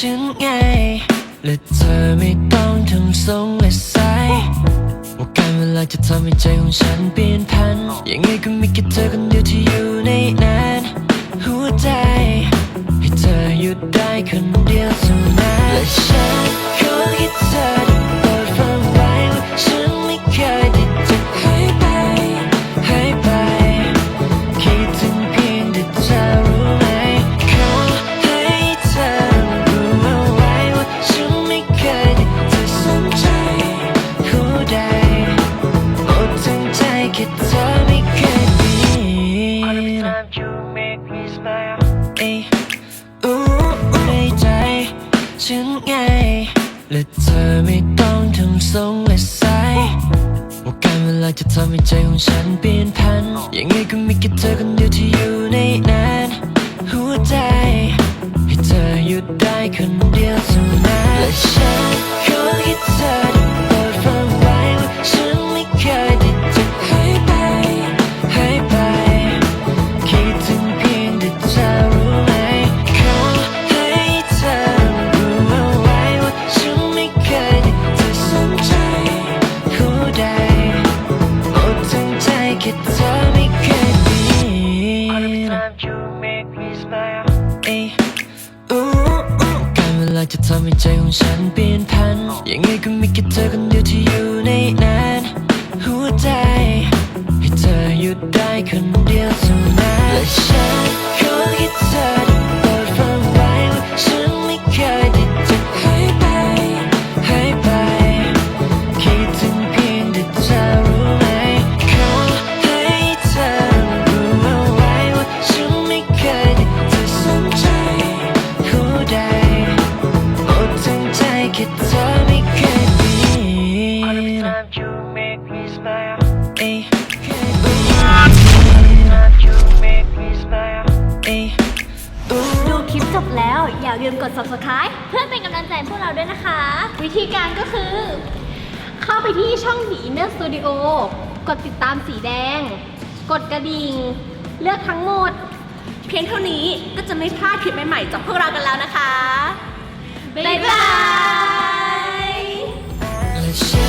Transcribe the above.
จึงไง และเธอไม่ต้องทำทรงและใสว่าการเวลาจะทำให้ใจของฉันเปลี่ยนพัน ยังไงก็มีแค่เธอคนเดียวที่อยู่ในนั้นหัวใจ ให้เธอหยุดได้คนเดียวเท่านั้นและฉันขอ และเธอไม่ต้องทำทรงและใสว่าการเวลาจะทำให้ใจของฉันเปลี่ยนพัน ยังไงก็มีแค่เธอคนเดียวที่อยู่ในนั้นหัวใจ ให้เธอหยุดได้คนเดียวเท่านั้นและฉันขอให้เธอ แค่เธอไม่เคยดีการเวลาจะทำให้ใจของฉันเปลี่ยนพัน ยังไงก็มีแค่เธอคนเดียวที่อยู่ในนั้นหัวใจ ให้เธอหยุดได้คนเดียวเท่านั้นและฉัน คลิปจบแล้ว อย่าลืมกด subscribe เพื่อเป็นกำลังใจพวกเราด้วยนะคะ วิธีการก็คือ เข้าไปที่ช่องหนีเนื้อสตูดิโอกดติดตามสีแดง กดกระดิ่ง เลือกทั้งหมด เพียงเท่านี้ก็จะไม่พลาดคลิปใหม่ๆจากพวกเรากันแล้วนะคะ บ๊ายบาย